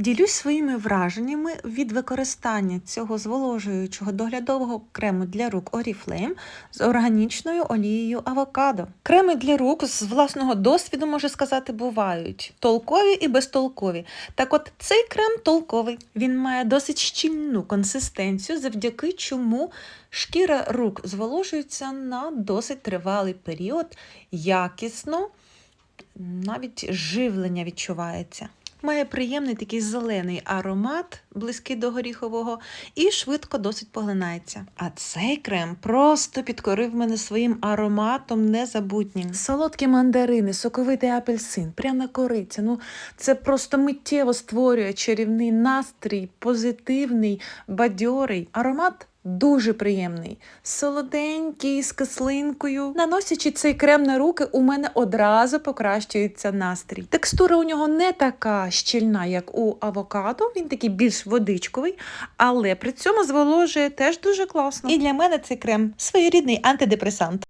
Ділюсь своїми враженнями від використання цього зволожуючого доглядового крему для рук Oriflame з органічною олією авокадо. Креми для рук з власного досвіду, можу сказати, бувають толкові і безтолкові. Так от цей крем толковий. Він має досить щільну консистенцію, завдяки чому шкіра рук зволожується на досить тривалий період, якісно, навіть живлення відчувається. Має приємний такий зелений аромат, близький до горіхового, і швидко досить поглинається. А цей крем просто підкорив мене своїм ароматом незабутнім. Солодкі мандарини, соковитий апельсин, пряна кориця. Ну, це просто миттєво створює чарівний настрій, позитивний, бадьорий. Аромат Дуже приємний, солоденький, з кислинкою. Наносячи цей крем на руки, у мене одразу покращується настрій. Текстура у нього не така щільна, як у авокадо, він такий більш водичковий, але при цьому зволожує теж дуже класно. І для мене цей крем своєрідний антидепресант.